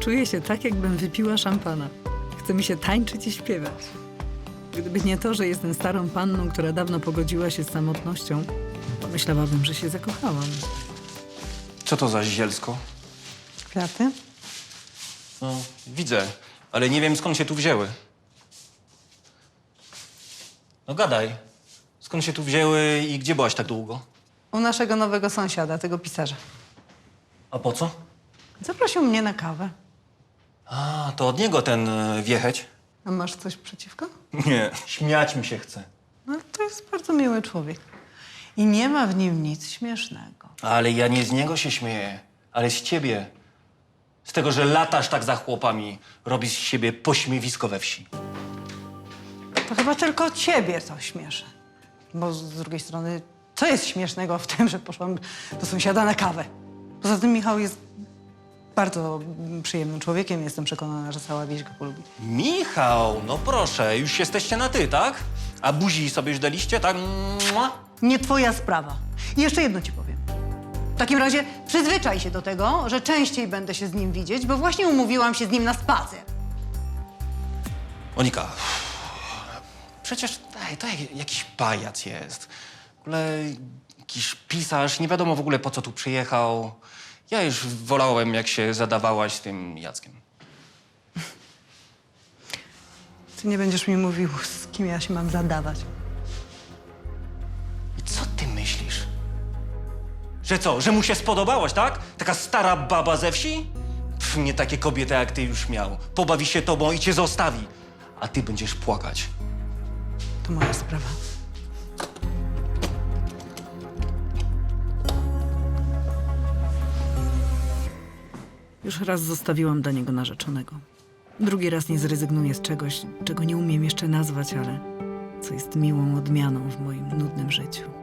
Czuję się tak, jakbym wypiła szampana. Chce mi się tańczyć i śpiewać. Gdyby nie to, że jestem starą panną, która dawno pogodziła się z samotnością, pomyślałabym, że się zakochałam. Co to za zielsko? Kwiaty? No, widzę, ale nie wiem skąd się tu wzięły. No gadaj. Skąd się tu wzięły i gdzie byłaś tak długo? U naszego nowego sąsiada, tego pisarza. A po co? Zaprosił mnie na kawę. A, to od niego ten e, wiecheć? A masz coś przeciwko? Nie, śmiać mi się chce. No, to jest bardzo miły człowiek. I nie ma w nim nic śmiesznego. Ale ja nie z niego się śmieję, ale z ciebie. Z tego, że latasz tak za chłopami, robisz z siebie pośmiewisko we wsi. To chyba tylko ciebie to śmieszy. Bo z drugiej strony, co jest śmiesznego w tym, że poszłam do sąsiada na kawę? Poza tym Michał jest bardzo przyjemnym człowiekiem. Jestem przekonana, że cała wieś go polubi. Michał, no proszę, już jesteście na ty, tak? A buzi sobie już daliście, tak? Mua. Nie twoja sprawa. I jeszcze jedno ci powiem. W takim razie przyzwyczaj się do tego, że częściej będę się z nim widzieć, bo właśnie umówiłam się z nim na spacer. Monika, przecież ej, to jak- jakiś pajac jest. W ogóle jakiś pisarz, nie wiadomo w ogóle po co tu przyjechał. Ja już wolałem, jak się zadawałaś z tym Jackiem. Ty nie będziesz mi mówił, z kim ja się mam zadawać. I co ty myślisz? Że co, że mu się spodobałaś, tak? Taka stara baba ze wsi? Pff, nie takie kobiety jak ty już miał. Pobawi się tobą i cię zostawi. A ty będziesz płakać. To moja sprawa. Już raz zostawiłam dla niego narzeczonego. Drugi raz nie zrezygnuję z czegoś, czego nie umiem jeszcze nazwać, ale co jest miłą odmianą w moim nudnym życiu.